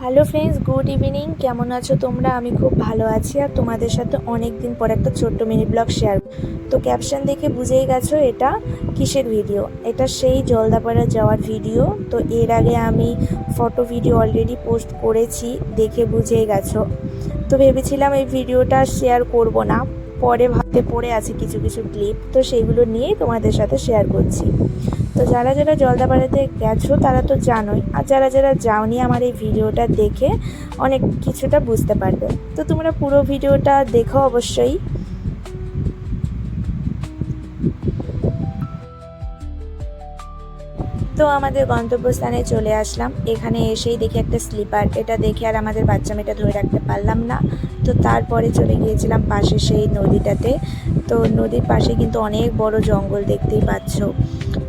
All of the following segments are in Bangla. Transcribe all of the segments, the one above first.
হ্যালো ফ্রেন্ডস গুড ইভিনিং কেমন আছো তোমরা? আমি খুব ভালো আছি আর তোমাদের সাথে অনেক দিন পর একটা ছোট্ট মিনি ব্লগ শেয়ার তো ক্যাপশন দেখে বুঝেই গেছো এটা কিসের ভিডিও এটা সেই জলদাপাড়া যাওয়ার ভিডিও তো এর আগে আমি ফটো ভিডিও অলরেডি পোস্ট করেছি, দেখে বুঝেই গেছো। তো ভেবেছিলাম এই ভিডিওটা শেয়ার করব না। পরে ভাবতে পড়ে আছে কিছু কিছু ক্লিপ তো সেইগুলো নিয়েই তোমাদের সাথে শেয়ার করছি। তো যারা যারা জলদাপাড়াতে গেছো, তারা তো জানোই। আর যারা যারা যাওনি আমার এই ভিডিওটা দেখে, অনেক কিছুটা বুঝতে পারবে। তো তোমরা পুরো ভিডিওটা দেখো অবশ্যই। তো আমাদের গন্তব্যস্থানে চলে আসলাম। এখানে এসেই দেখি একটা স্লিপার। এটা দেখে আর আমাদের বাচ্চা মেয়েটা ধরে রাখতে পারলাম না। তো তারপরে চলে গিয়েছিলাম পাশে সেই নদীটাতে। তো নদীর পাশে কিন্তু অনেক বড় জঙ্গল দেখতেই পাচ্ছ।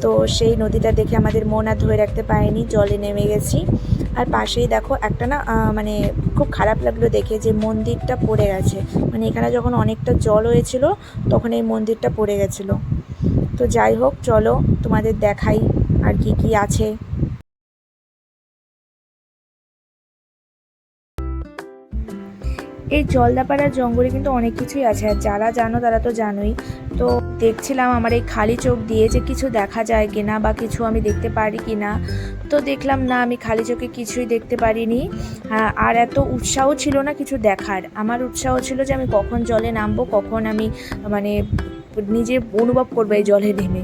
তো সেই নদীটা দেখে আমাদের মন আর ধরে রাখতে পারেনি। জলে নেমে গেছি। আর পাশেই দেখো একটা না মানে খুব খারাপ লাগল দেখে যে মন্দিরটা পড়ে গেছে। মানে এখানে যখন অনেকটা জল হয়েছিল, তখন এই মন্দিরটা পড়ে গেছিল। তো যাই হোক, চলো তোমাদের দেখাই। আর কি কি আছে? এই জলদাপাড়ার জঙ্গলে কিন্তু অনেক কিছুই আছে, আর যারা জানো তারা তো জানোই। তো দেখছিলাম আমার এই খালি চোখ দিয়ে যে কিছু দেখা যায় কিনা বা কিছু আমি দেখতে পারি কিনা, তো দেখলাম না, আমি খালি চোখে কিছুই দেখতে পারিনি। আর এত উৎসাহ ছিল না কিছু দেখার। আমার উৎসাহ ছিল যে আমি কখন জলে নামবো, কখন আমি মানে নিজে অনুভব করব এই জলে নেমে।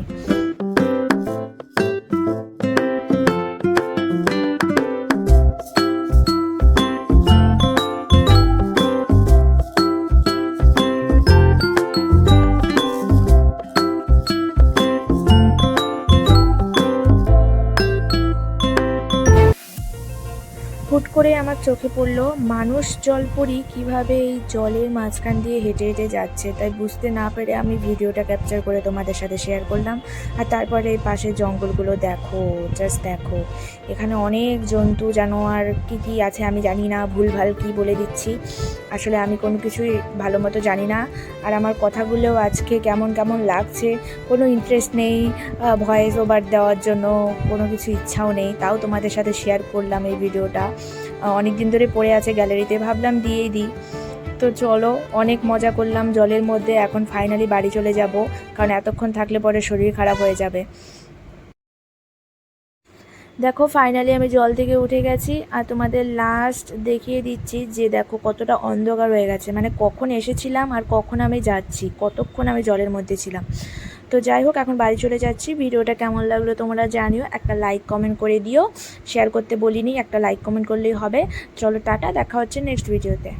করে আমার চোখে পড়ল, মানুষ জলপরি কীভাবে এই জলের মাঝখান দিয়ে হেঁটে হেঁটে যাচ্ছে? তাই বুঝতে না পেরে আমি ভিডিওটা ক্যাপচার করে তোমাদের সাথে শেয়ার করলাম। আর তারপরে এই পাশে জঙ্গলগুলো দেখো জাস্ট দেখো। এখানে অনেক জন্তু, জানোয়ার, কি কি আছে আমি জানি না, ভুলভাল কি বলে দিচ্ছি। আসলে আমি কোনো কিছুই ভালো মতো জানি না। আর আমার কথাগুলো আজকে কেমন কেমন লাগছে, কোনো ইন্টারেস্ট নেই ভয়েস ওভার দেওয়ার জন্য কোনো কিছু ইচ্ছাও নেই, তাও তোমাদের সাথে শেয়ার করলাম এই ভিডিওটা অনেক দিন ধরে পড়ে আছে গ্যালারিতে। ভাবলাম দিয়েই দিই। তো চলো, অনেক মজা করলাম জলের মধ্যে। এখন ফাইনালি বাড়ি চলে যাব, কারণ এতক্ষণ থাকলে পরে শরীর খারাপ হয়ে যাবে। দেখো ফাইনালি আমি জল থেকে উঠে গেছি, আর তোমাদের লাস্ট দেখিয়ে দিচ্ছি যে দেখো কতটা অন্ধকার হয়ে গেছে। মানে কখন এসেছিলাম আর কখন আমি যাচ্ছি, কতক্ষণ আমি জলের মধ্যে ছিলাম। তো যাই হোক, এখন বাড়ি চলে যাচ্ছি। ভিডিওটা কেমন লাগল তোমরা জানিও। একটা লাইক কমেন্ট করে দিও। শেয়ার করতে বলিনি, একটা লাইক কমেন্ট করলেই হবে। চলো টাটা, দেখা হচ্ছে নেক্সট ভিডিওতে